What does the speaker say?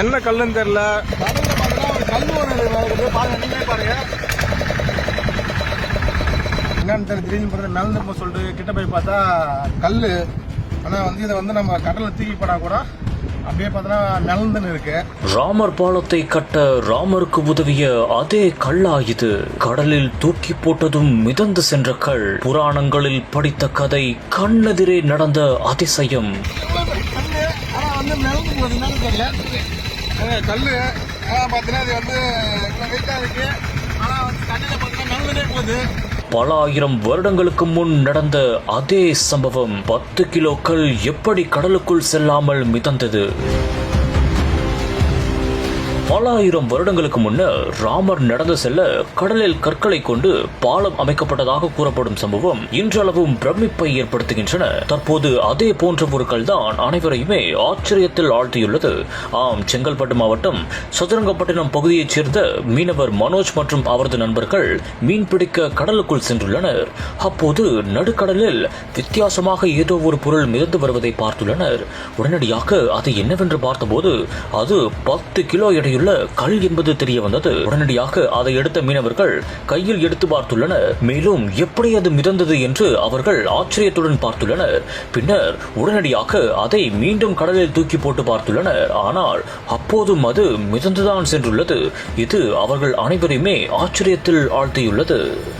என்ன கல்லுன்னு தெரியல. கடல்ல பார்த்தீங்கன்னா ஒரு கல் ஒன்று இருக்குது பாருங்க நீங்களே பாருங்க என்னன்னு தெரியல திடீர்னு பார்த்தா மிளந்து சொல்லிட்டு கிட்ட போய் பார்த்தா கல் ஆனால் வந்து இதை வந்து நம்ம கடலில் தூக்கி போனா கூட அப்படியே இருக்கு. ராமர் பாலத்தை கட்ட ராமருக்கு உதவிய அதே கல்லா இது. கடலில் தூக்கி போட்டதும் மிதந்து சென்ற கல். புராணங்களில் படித்த கதை கண்ணெதிரே நடந்த அதிசயம். கல் பார்த்தீங்கன்னா இது வந்து வெயிட்டாக இருக்கு. ஆனால் வந்து தண்ணியில் பார்த்தீங்கன்னா மிளந்துட்டே போகுது. பல ஆயிரம் வருடங்களுக்கு முன் நடந்த அதே சம்பவம் பத்து கிலோ கல் எப்படி கடலுக்குள் செல்லாமல் மிதந்தது? பலாயிரம் வருடங்களுக்கு முன்னர் ராமர் நடந்து செல்ல கடலில் கற்களை கொண்டு பாலம் அமைக்கப்பட்டதாக கூறப்படும் சம்பவம் இன்றளவும் பிரமிப்பை ஏற்படுத்துகின்றன. தற்போது அதே போன்ற பொருட்கள் தான் அனைவரையுமே ஆச்சரியத்தில் ஆழ்த்தியுள்ளது. ஆம் செங்கல்பட்டு மாவட்டம் சதுரங்கப்பட்டினம் பகுதியைச் சேர்ந்த மீனவர் மனோஜ் மற்றும் அவரது நண்பர்கள் மீன்பிடிக்க கடலுக்குள் சென்றுள்ளனர். அப்போது நடுக்கடலில் வித்தியாசமாக ஏதோ ஒரு பொருள் மிதந்து வருவதை பார்த்துள்ளனர். உடனடியாக அது என்னவென்று பார்த்தபோது அது பத்து கிலோ எடையுள்ள கல் என்பது தெரிய வந்தது. உடனடியாக அதை எடுத்த மீனவர்கள் கையில் எடுத்து பார்த்துள்ளனர். மேலும் எப்படி அது மிதந்தது என்று அவர்கள் ஆச்சரியத்துடன் பார்த்துள்ளனர். பின்னர் உடனடியாக அதை மீண்டும் கடலில் தூக்கி போட்டு பார்த்துள்ளனர். ஆனால் அப்போதும் அது மிதந்துதான் சென்றுள்ளது. இது அவர்கள் அனைவரையுமே ஆச்சரியத்தில் ஆழ்த்தியுள்ளது.